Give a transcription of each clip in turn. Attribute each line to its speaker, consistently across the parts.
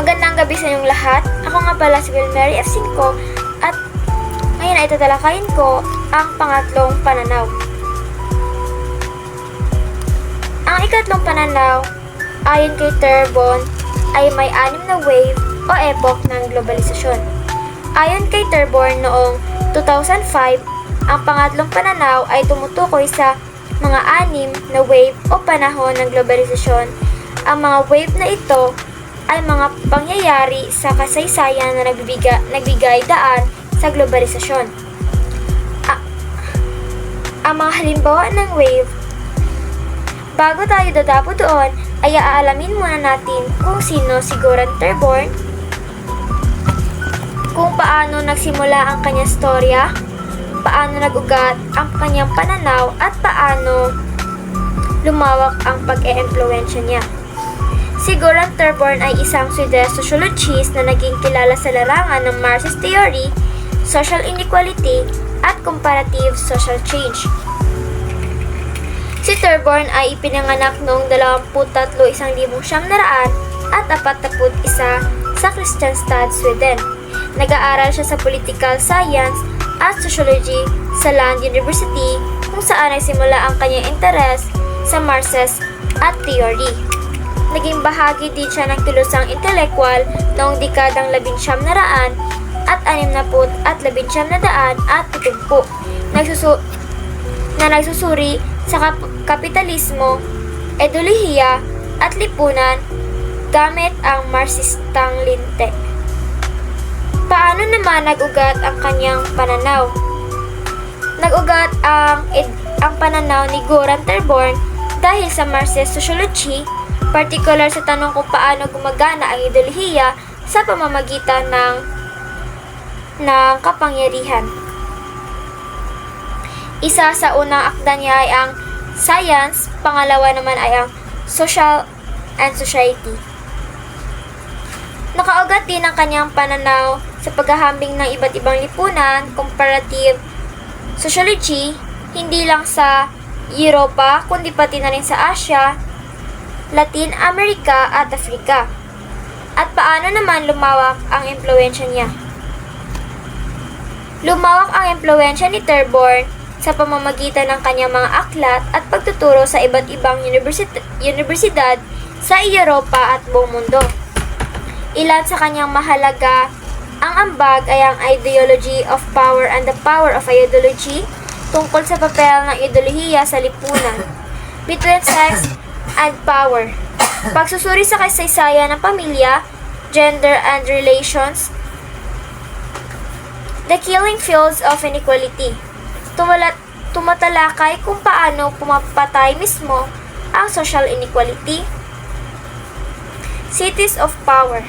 Speaker 1: Magandang gabi sa inyong lahat. Ako nga pala si Wilmary F. Cinco at ngayon ay tatalakayin ko ang pangatlong pananaw. Ang ikatlong pananaw, ayon kay Turbon, ay may anim na wave o epoch ng globalisasyon. Ayon kay Turbon noong 2005, ang pangatlong pananaw ay tumutukoy sa mga anim na wave o panahon ng globalisasyon. Ang mga wave na ito ay mga pangyayari sa kasaysayan na nagbibiga, nagbigay daan sa globalisasyon. A- ang mga halimbawa ng wave Bago tayo dadapo doon, ay aalamin muna natin kung sino si Goran Terborn, kung paano nagsimula ang kanyang storya, paano nagugat ang kanyang pananaw, at paano lumawak ang pag-e-impluensya niya. Si Goran Terborn ay isang Swedish sociologist na naging kilala sa larangan ng Marxist theory, social inequality, at comparative social change. Si Terborn ay ipinanganak noong 23 at 41 sa Kristianstad, Sweden. Nag-aaral siya sa political science at sociology sa Land University kung saan nagsimula ang kanyang interes sa Marxist at theory. Naging bahagi din siya ng kilusang intelektual noong dekadang 1900 at 60 at 1900 at 70. Nagsusu na nagsusuri sa kap- kapitalismo, ideolohiya at lipunan gamit ang Marxistang linte. Paano naman nag-ugat ang kanyang pananaw? Nag-ugat ang, ang pananaw ni Goran Terborn dahil sa Marxist sociology, particular sa tanong kung paano gumagana ang ideolohiya sa pamamagitan ng ng kapangyarihan. Isa sa unang akda niya ay ang science, pangalawa naman ay ang social and society. Nakaugat din ang kanyang pananaw sa paghahambing ng iba't ibang lipunan, comparative sociology, hindi lang sa Europa, kundi pati na rin sa Asia, Latin America at Africa. At paano naman lumawak ang impluensya niya? Lumawak ang impluensya ni Terborn sa pamamagitan ng kanyang mga aklat at pagtuturo sa iba't ibang universit- universidad sa Europa at buong mundo. Ilan sa kanyang mahalaga ang ambag ay ang Ideology of Power and the Power of Ideology tungkol sa papel ng ideolohiya sa lipunan, between sex and power, pagsusuri sa kasaysayan ng pamilya, gender and relations, the killing fields of inequality, tumala, tumatalakay kung paano pumapatay mismo ang social inequality. Cities of Power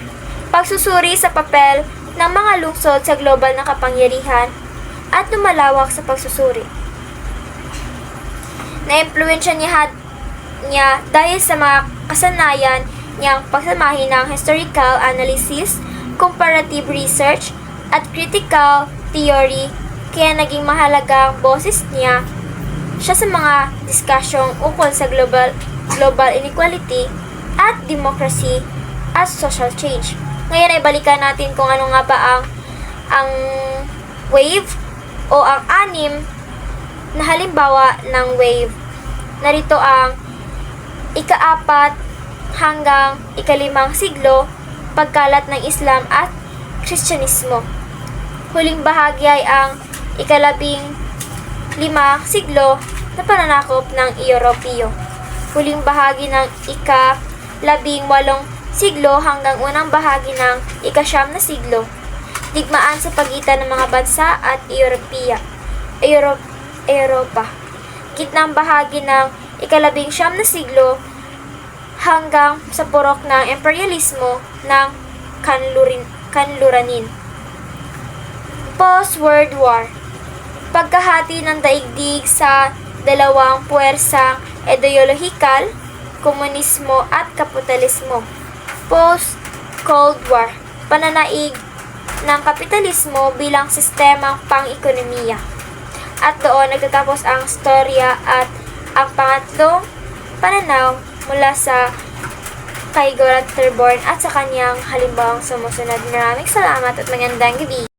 Speaker 1: Pagsusuri sa papel ng mga lungsod sa global na kapangyarihan at lumalawak sa pagsusuri. Na-impluensya niya, niya dahil sa mga kasanayan niyang pagsamahin ng historical analysis, comparative research, at critical theory kaya naging mahalaga ang boses niya siya sa mga diskusyong ukol sa global, global inequality at democracy at social change. Ngayon ay balikan natin kung ano nga ba ang ang wave o ang anim na halimbawa ng wave. Narito ang ikaapat hanggang ikalimang siglo pagkalat ng Islam at Kristyanismo. Huling bahagi ay ang ikalabing lima siglo na pananakop ng Europeo. Huling bahagi ng ika-labing walong siglo hanggang unang bahagi ng ikasyam na siglo. Digmaan sa pagitan ng mga bansa at Europea, Euro, Europa. Gitnang bahagi ng ikalabing siyam na siglo hanggang sa purok ng imperialismo ng kanlurin, kanluranin. Post-World War Pagkahati ng daigdig sa dalawang puwersang ideolohikal, komunismo at kapitalismo. Post-Cold War Pananaig ng kapitalismo bilang sistemang pang-ekonomiya. At doon nagtatapos ang storya at ang pangatlong pananaw mula sa kay Gorat Terborn at sa kanyang halimbawang sumusunod. Maraming salamat at magandang gabi.